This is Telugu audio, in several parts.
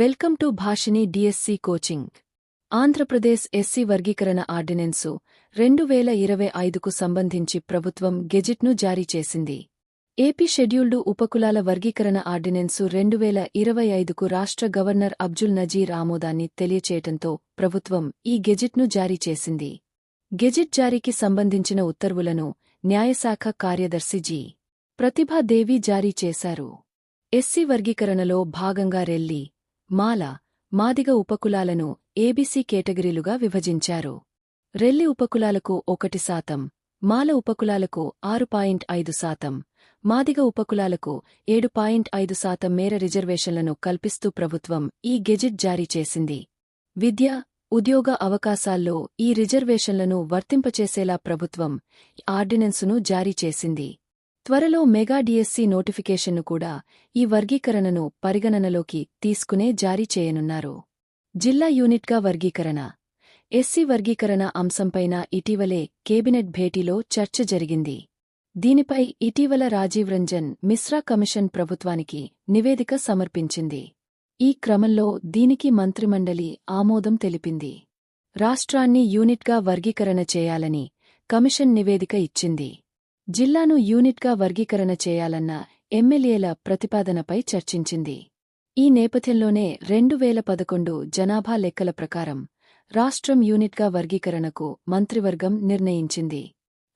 Welcome to Bhashini DSC coaching. Andhra Pradesh SC వర్గీకరణ ఆర్డినెన్సు రెండు వేల ఇరవై ఐదుకు సంబంధించి ప్రభుత్వం గెజిట్ను జారీ చేసింది. ఏపీ షెడ్యూల్డు ఉపకులాల వర్గీకరణ ఆర్డినెన్సు రెండు వేల ఇరవై ఐదుకు రాష్ట్ర గవర్నర్ అబ్జుల్ నజీర్ ఆమోదాన్ని తెలియచేయటంతో ప్రభుత్వం ఈ గెజిట్ను జారీ చేసింది. గెజిట్ జారీకి సంబంధించిన ఉత్తర్వులను న్యాయశాఖ కార్యదర్శి జి. ప్రతిభాదేవి జారీ చేశారు. ఎస్సీ వర్గీకరణలో భాగంగా రెల్లి మాల మాదిగ ఉపకులాలను ఏబీసీ కేటగిరీలుగా విభజించారు. రెల్లి ఉపకులాలకు ఒకటి శాతం మాల ఉపకులాలకు ఆరు పాయింట్ ఐదు శాతం మాదిగ ఉపకులాలకు ఏడు పాయింట్ ఐదు శాతం మేర రిజర్వేషన్లను కల్పిస్తూ ప్రభుత్వం ఈ గెజిట్ జారీ చేసింది. విద్య ఉద్యోగ అవకాశాల్లో ఈ రిజర్వేషన్లను వర్తింపచేసేలా ప్రభుత్వం ఆర్డినెన్సును జారీ చేసింది. త్వరలో మెగా డిఎస్సి నోటిఫికేషన్ను కూడా ఈ వర్గీకరణను పరిగణనలోకి తీసుకునే జారీ చేయనున్నారు. జిల్లా యూనిట్గా వర్గీకరణ. ఎస్సీ వర్గీకరణ అంశంపైన ఇటీవలే కేబినెట్ భేటీలో చర్చ జరిగింది. దీనిపై ఇటీవల రాజీవ్ రంజన్ మిశ్రా కమిషన్ ప్రభుత్వానికి నివేదిక సమర్పించింది. ఈ క్రమంలో దీనికి మంత్రిమండలి ఆమోదం తెలిపింది. రాష్ట్రాన్ని యూనిట్గా వర్గీకరణ చేయాలని కమిషన్ నివేదిక ఇచ్చింది. జిల్లాను యూనిట్గా వర్గీకరణ చేయాలన్న ఎమ్మెల్యేల ప్రతిపాదనపై చర్చించింది. ఈ నేపథ్యంలోనే రెండు వేల పదకొండు జనాభా లెక్కల ప్రకారం రాష్ట్రం యూనిట్గా వర్గీకరణకు మంత్రివర్గం నిర్ణయించింది.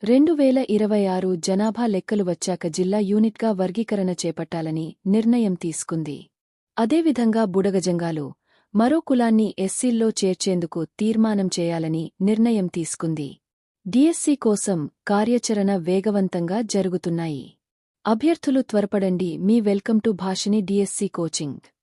రెండు వేల ఇరవై ఆరు జనాభా లెక్కలు వచ్చాక జిల్లా యూనిట్గా వర్గీకరణ చేపట్టాలని నిర్ణయం తీసుకుంది. అదేవిధంగా బుడగజంగాలు మరో కులాన్ని ఎస్సీల్లో చేర్చేందుకు తీర్మానం చేయాలని నిర్ణయం తీసుకుంది. డిఎస్సి కోసం కార్యాచరణ వేగవంతంగా జరుగుతున్నాయి. అభ్యర్థులు త్వరపడండి. మీ welcome to Bhashini DSC coaching.